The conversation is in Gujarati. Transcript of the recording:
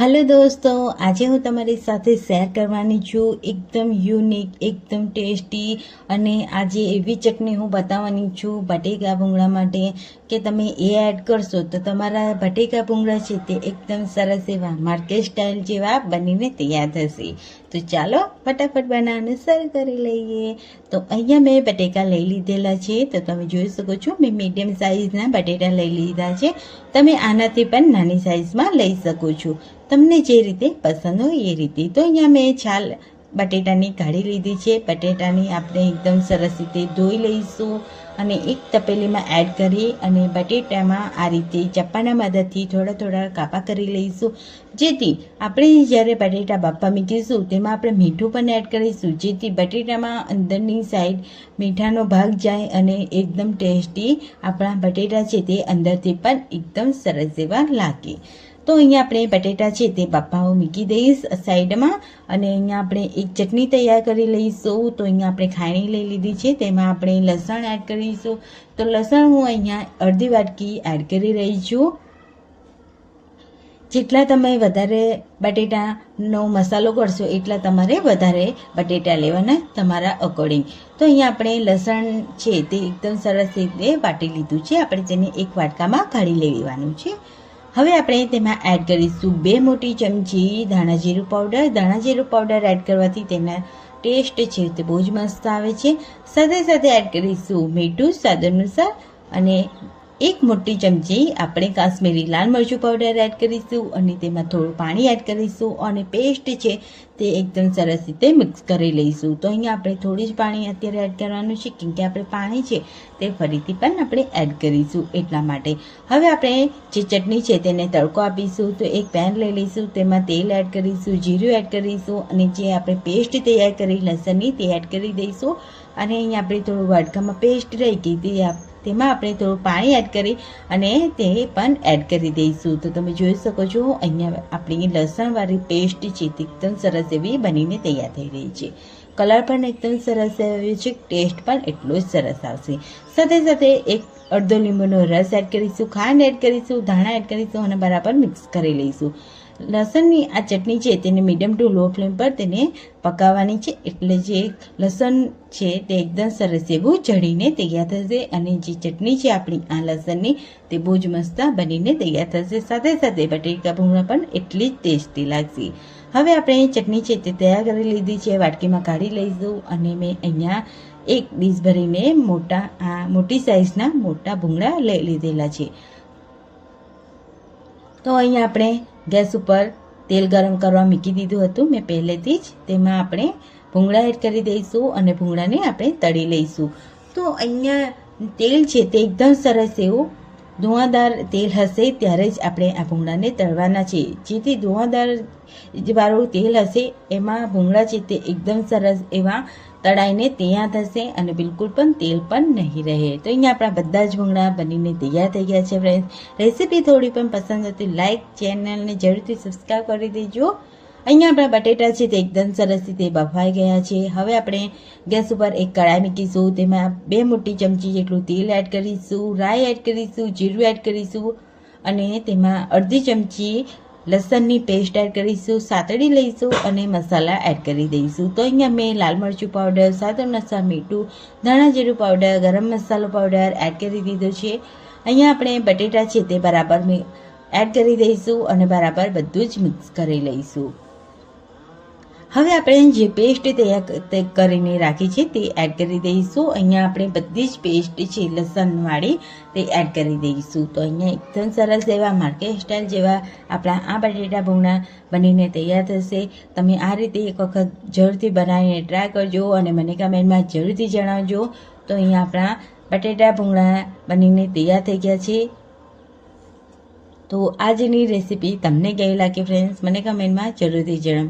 હલો દોસ્તો, આજે હું તમારી સાથે શેર કરવાની છું એકદમ યુનિક એકદમ ટેસ્ટી અને આજે એવી ચટણી હું બતાવવાની છું બટેકા ભૂંગળા માટે. કે તમે એ એડ કરશો તો તમારા બટેકા ભૂંગળા છે તે એકદમ સરસ એવા માર્કેટ સ્ટાઇલ જેવા બનીને તૈયાર થશે. તો ચાલો ફટાફટ બનાવવાનું શરૂ કરી લઈએ. તો અહીંયા મેં બટેકા લઈ લીધેલા છે. તો તમે જોઈ શકો છો મેં મીડિયમ સાઇઝના બટેટા લઈ લીધા છે. તમે આનાથી પણ નાની સાઇઝમાં લઈ શકો છો. તમને જે રીતે પસંદ હોય એ રીતે. તો અહીંયા મેં છાલ બટેટાની કાઢી લીધી છે. બટેટાની આપણે એકદમ સરસ રીતે ધોઈ લઈશું અને એક તપેલીમાં એડ કરી અને બટેટામાં આ રીતે ચપ્પાના મદદથી થોડા થોડા કાપા કરી લઈશું. જેથી આપણે જ્યારે બટેટા બાફવા મૂકીશું તેમાં આપણે મીઠું પણ એડ કરીશું. જેથી બટેટામાં અંદરની સાઈડ મીઠાનો ભાગ જાય અને એકદમ ટેસ્ટી આપણા બટેટા છે તે અંદરથી પણ એકદમ સરસ એવા લાગે. તો અહીંયા આપણે બટેટા છે તે બાફાઓ મૂકી દઈશ સાઈડમાં અને અહીંયા આપણે એક ચટણી તૈયાર કરી લઈશું. તો અહીંયા આપણે ખાણી લઈ લીધી છે. તેમાં આપણે લસણ એડ કરીશું. તો લસણ હું અહીંયા અડધી વાટકી એડ કરી રહી છું. જેટલા તમે વધારે બટેટાનો મસાલો કરશો એટલા તમારે વધારે બટેટા લેવાના તમારા અકોર્ડિંગ તો અહીંયા આપણે લસણ છે તે એકદમ સરસ રીતે વાટી લીધું છે. આપણે તેને એક વાટકામાં કાઢી લેવાનું છે. હવે આપણે તેમાં એડ કરીશું બે મોટી ચમચી ધાણા જીરું પાવડર ધાણા જીરું પાવડર એડ કરવાથી તેના ટેસ્ટ છે તે બહુ જ મસ્ત આવે છે. સાથે સાથે એડ કરીશું મીઠું સ્વાદ અનુસાર અને એક મોટી ચમચી આપણે કાશ્મીરી લાલ મરચું પાવડર એડ કરીશું અને તેમાં થોડું પાણી એડ કરીશું અને પેસ્ટ છે તે એકદમ સરસ રીતે મિક્સ કરી લઈશું. તો અહીંયા આપણે થોડું જ પાણી અત્યારે એડ કરવાનું છે, કેમ કે આપણે પાણી છે તે ફરીથી પણ આપણે એડ કરીશું એટલા માટે. હવે આપણે જે ચટણી છે તેને તડકો આપીશું. તો એક પેન લઈ લઈશું, તેમાં તેલ એડ કરીશું, જીરું એડ કરીશું અને જે આપણે પેસ્ટ તૈયાર કરી, લસણની તે એડ કરી દઈશું. અને અહીંયા આપણે થોડું વાટકામાં પેસ્ટ રહી ગઈ તે તેમાં આપણે થોડું પાણી એડ કરી અને તે પણ એડ કરી દઈશું. તો તમે જોઈ શકો છો, અહીંયા આપણી લસણવાળી પેસ્ટ છે, તે એકદમ સરસ એવી બનીને તૈયાર થઈ રહી છે. કલર પણ એકદમ સરસ આવ્યો છે ટેસ્ટ પણ એટલો જ સરસ આવશે. સાથે સાથે એક અડધો લીંબુનો રસ એડ કરીશું, ખાંડ એડ કરીશું, ધાણા એડ કરીશું અને બરાબર મિક્સ કરી લઈશું. લસણની આ ચટણી છે, તેને મીડિયમ ટુ લો ફ્લેમ પર તેને પકાવવાની છે. એટલે જે લસણ છે તે એકદમ સરસ એવું ચડીને તૈયાર થશે અને જે ચટણી છે આપણી આ લસણની તે બહુ જ મસ્ત બનીને તૈયાર થશે. સાથે સાથે બટેકા ભૂંગળા પણ એટલી જ ટેસ્ટી લાગશે. હવે આપણે ચટણી છે તે તૈયાર કરી લીધી છે. વાટકીમાં કાઢી લઈશું અને મેં અહીંયા એક ડીશ ભરીને મોટા, આ મોટી સાઇઝના મોટા ભૂંગળા લઈ લીધેલા છે. તો અહીંયા આપણે ગેસ ઉપર તેલ ગરમ કરવા મૂકી દીધું હતું મેં પહેલેથી જ. તેમાં આપણે ભૂંગળા એડ કરી દઈશું અને ભૂંગળાને આપણે તળી લઈશું. તો અહીંયા તેલ છે તે એકદમ સરસ એવું ધુઆદાર તેલ હશે ત્યારે જ આપણે આ ભૂંગળાને તળવાના છે જેથી ધુઆદાર વાળું તેલ હશે, એમાં ભૂંગળા છે તે એકદમ સરસ એવા તળાઈને તૈયાર થશે અને બિલકુલ પણ તેલ પણ નહીં રહે. તો અહીંયા આપણા બધા જ ભૂંગળા બનીને તૈયાર થઈ ગયા છે ફ્રેન્ડ રેસીપી થોડી પણ પસંદ હતી લાઇક ચેનલને જરૂરથી સબસ્ક્રાઈબ કરી દેજો. અહીંયા આપણા બટેટા છે તે એકદમ સરસ રીતે બફાઈ ગયા છે. હવે આપણે ગેસ ઉપર એક કડાઈ મૂકીશું. તેમાં બે મોટી ચમચી જેટલું તેલ એડ કરીશું, રાઈ એડ કરીશું, જીરું એડ કરીશું અને તેમાં અડધી ચમચી લસણની પેસ્ટ એડ કરીશું, સાતડી લઈશું અને મસાલા એડ કરી દઈશું. તો અહીંયા મેં લાલ મરચું પાવડર સાદો મસા મીઠું, ધાણા જીરું પાવડર ગરમ મસાલો પાવડર એડ કરી દીધો છે. અહીંયા આપણે બટેટા છે તે બરાબર એડ કરી દઈશું અને બરાબર બધું જ મિક્સ કરી લઈશું. હવે આપણે જે પેસ્ટ તૈયાર કરીને રાખી છે, તે એડ કરી દઈશું. અહીંયા આપણે બધી જ પેસ્ટ છે, લસણવાળી, તે એડ કરી દઈશું. તો અહીંયા એકદમ સરસ એવા માર્કેટ સ્ટાઇલ જેવા આપણા આ બટેટા ભૂંગળા બનીને તૈયાર થશે. તમે આ રીતે એક વખત જરૂરથી બનાવીને ટ્રાય કરજો અને મને કમેન્ટમાં જરૂરથી જણાવજો. તો અહીંયા આપણા બટેટા ભૂંગળા બનીને તૈયાર થઈ ગયા છે. તો આજની રેસીપી તમને કેવી લાગી ફ્રેન્ડ્સ મને કમેન્ટમાં જરૂરથી જણાવ